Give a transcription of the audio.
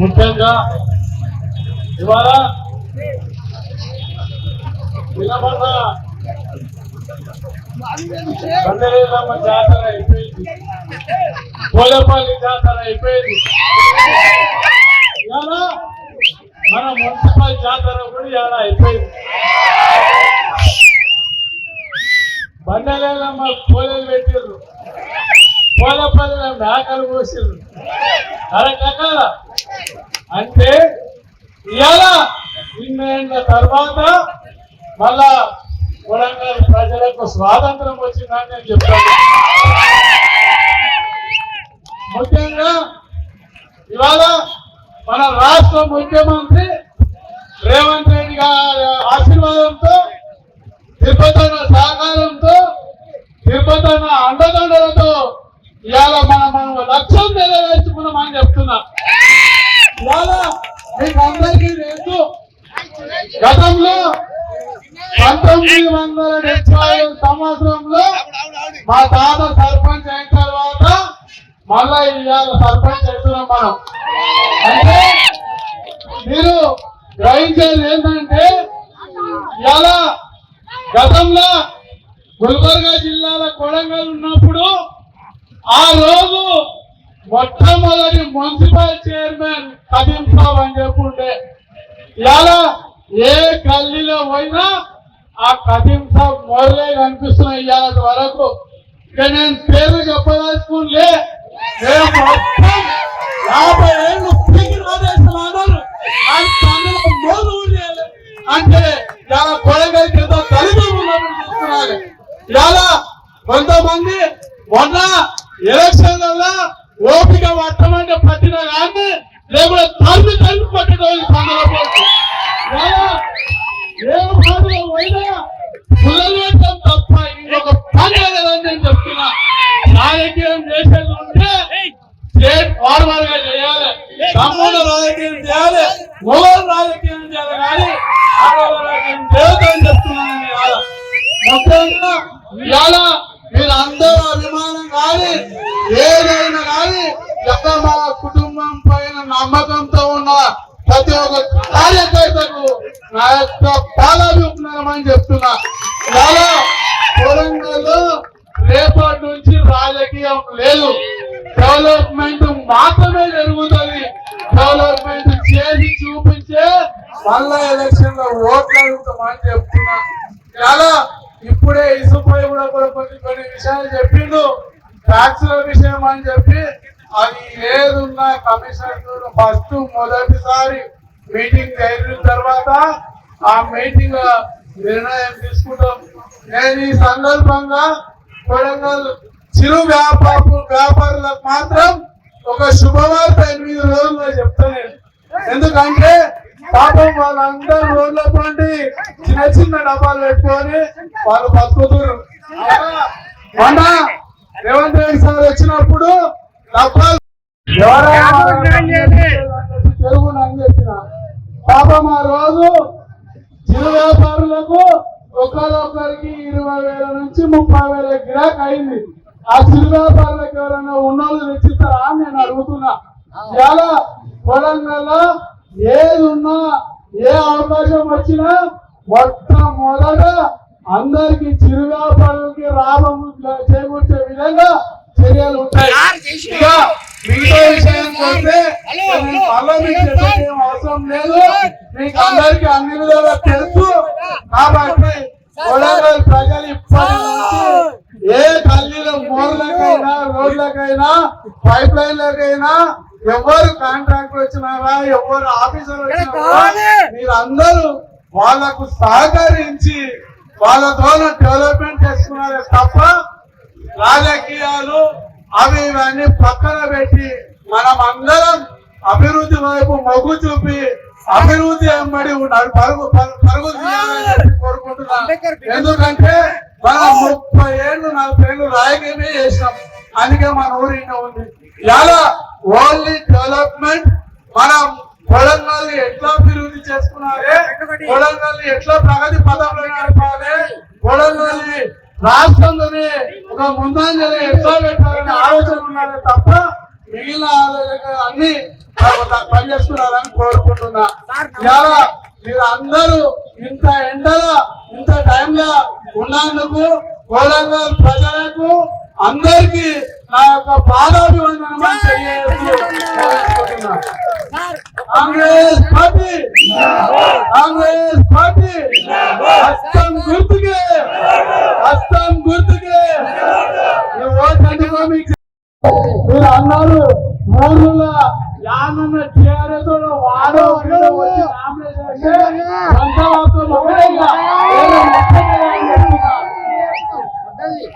ముఖ్యంగా ఇవాళ వినపడ బండలేదమ్మ జాతర అయిపోయింది. కోలపల్లి జాతర అయిపోయింది. ఇవాళ మన మున్సిపల్ జాతర కూడా ఇలా అయిపోయింది. బండలేదమ్మ కోలలు పెట్టిర్రు. కోలపల్లిలో మేకలు కోసిర్రు. అరకాల అంటే ఇవాళ ఇన్నేళ్ళ తర్వాత మళ్ళా వరంగల్ ప్రజలకు స్వాతంత్రం వచ్చిందని నేను చెప్తాను. ముఖ్యంగా ఇవాళ మన రాష్ట్ర ముఖ్యమంత్రి రేవంత్ రెడ్డి గారి ఆశీర్వాదంతో తిరుపతి సహకారంతో తిరుపతి అండదండలతో ఇవాళ మనం మనం లక్ష్యం నెరవేర్చుకున్నామని చెప్తున్నా. ఇవాళ మీకు అందరికీ తెలుసు గతంలో పంతొమ్మిది వందల డెబ్బై సంవత్సరంలో మా తాత సర్పంచ్ అయిన తర్వాత మళ్ళా ఇవాళ సర్పంచ్ అవుతున్నాం మనం. అంటే మీరు గ్రహించేది ఏంటంటే ఇవాళ గతంలో గుల్బర్గా జిల్లాల కొడంగల్ ఉన్నప్పుడు ఆ రోజు మొట్టమొదటి మున్సిపల్ చైర్మన్ కదీం సాబ్ అని చెప్పుంటే ఇవాళ ఏ గల్లీలో పోయినా ఆ కదీం సాబ్ మోర్లే కనిపిస్తున్నాయి ఇవాళ వరకు. ఇక నేను పేరు చెప్పదలుచుకుంటే మేము మొత్తం యాభై ఏళ్ళు పీకి రాజేస్తున్నారు మోరు ఊడేయాలి. అంటే ఇవాళ కొడంగల్ కింద తల్లిదండ్రులు ఉన్నప్పుడు చూస్తున్నారు. ఇవాళ కొంతమంది మొన్న ఎలక్షన్లలో ఓపిక పట్టమంటే పట్టిన కానీ లేకుండా తల్లి తల్లి పట్టడం సందర్భం. ఇవాళ ఏ మాటలో పోయినా పుల్లలు తప్ప ఇంకొక పని లేదని నేను చెప్తున్నా. రాజకీయం చేసేది ఉంటే స్టేట్ ఫార్మర్గా చేయాలి. తమ్ముడు రాజకీయం చేయాలి మొగలు రాజకీయం చేయాలి కానీ ఆడవాళ్ళ రాజకీయం చేయొద్దని చెప్తున్నాను ఇవాళ ముఖ్యంగా ఇవాళ మీరు అందరూ అభిమానం కానీ ఏదైనా కానీ యొక్క మా కుటుంబం పైన నమ్మకంతో ఉన్న ప్రతి ఒక్క కార్యకర్తకు నా యొక్క పాదాభిప్రాయం చెప్తున్నా. ఇవాళ తెలంగాణలో రేపటి నుంచి రాజకీయం లేదు. డెవలప్మెంట్ మాత్రమే జరుగుతుంది. డెవలప్మెంట్ చేసి చూపించే మళ్ళా ఎలక్షన్లో ఓట్లు అడుగుతామని చెప్తున్నా. చాలా ఇప్పుడే ఇసుపై కూడా కూడా కొన్ని కొన్ని విషయాలు చెప్పిండు. ట్యాక్సుల విషయం అని చెప్పి అది ఏదున్నా కమిషనర్ ఫస్ట్ మొదటిసారి మీటింగ్ జరిగిన తర్వాత ఆ మీటింగ్ నిర్ణయం తీసుకుంటాం. నేను ఈ సందర్భంగా కొడంగల్ చిరు వ్యాపార వ్యాపారులకు మాత్రం ఒక శుభవార్త ఎనిమిది రోజుల్లో చెప్తాను. ఎందుకంటే పాపం వాళ్ళందరూ రోడ్ల పండి చిన్న చిన్న డబ్బాలు పెట్టుకొని వాళ్ళు బతుకుతున్నారు మొన్న రేవంత్ రెడ్డి సార్ వచ్చినప్పుడు డబ్బాలు తెలుగు అని చెప్పిన పాపం ఆ రోజు చిరు వ్యాపారులకు ఒకరొకరికి ఇరవై వేల నుంచి ముప్పై వేల గిరాక్ అయింది. ఆ చిరు వ్యాపారులకు ఎవరైనా ఉన్నోళ్ళు తెచ్చిస్తారా అని నేను అడుగుతున్నా. ఇవాళ కొడంగల్లో ఏది ఉన్నా ఏ అవకాశం వచ్చినా మొట్టమొదట అందరికి చిరు వ్యాపారులకి లాభం చేకూర్చే విధంగా చర్యలు ఉంటాయి. మిగతా విషయానికి వస్తే అవసరం లేదు. మీకు అందరికి అన్ని విధాలుగా తెలుసు. కాబట్టి కొడంగల్ ప్రజలు ఇప్పటి నుంచి ఏ గల్లీలో మోర్లకైనా రోడ్లకైనా పైప్ లైన్లకైనా ఎవరు కాంట్రాక్ట్ వచ్చినారా ఎవరు ఆఫీసర్ వచ్చినారా మీరందరూ వాళ్ళకు సహకరించి వాళ్ళతో డెవలప్మెంట్ చేసుకున్నారే తప్ప రాజకీయాలు అవి ఇవన్నీ పక్కన పెట్టి మనం అందరం అభివృద్ధి వైపు మొగ్గు చూపి అభివృద్ధి వెంబడి ఉండాలి పరుగు పరు- పరుగు కోరుకుంటున్నాను ఎందుకంటే మనం ముప్పై ఏళ్ళు నలభై ఏళ్ళు రాజకీయమే చేసినాం. అందుకే మన ఊరు ఇంకా ఉంది. ఇలా ఓన్లీ డెవలప్మెంట్ మనం చేసుకున్నారే కొడంగల్ని ఎట్లా ప్రగతి పదంలో నడపాలి కొడంగల్ని రాష్ట్రంలోనే ఒక ముందంజలి ఎట్లా పెట్టాలనే ఆలోచన ఉన్నారే తప్ప మిగిలిన ఆలోచన అన్ని పనిచేస్తున్నారని కోరుకుంటున్నా. ఇవాళ మీరు అందరూ ఇంత ఎండలో ఇంత టైంలో ఉన్నందుకు కోలంగల్ ప్రజలకు అందరికీ నా యొక్క పాదాభివందనం కాంగ్రెస్ పార్టీ. కాంగ్రెస్ పార్టీ. హస్తం గుర్తుకే. హస్తం గుర్తుకే. మీరు అన్నారు.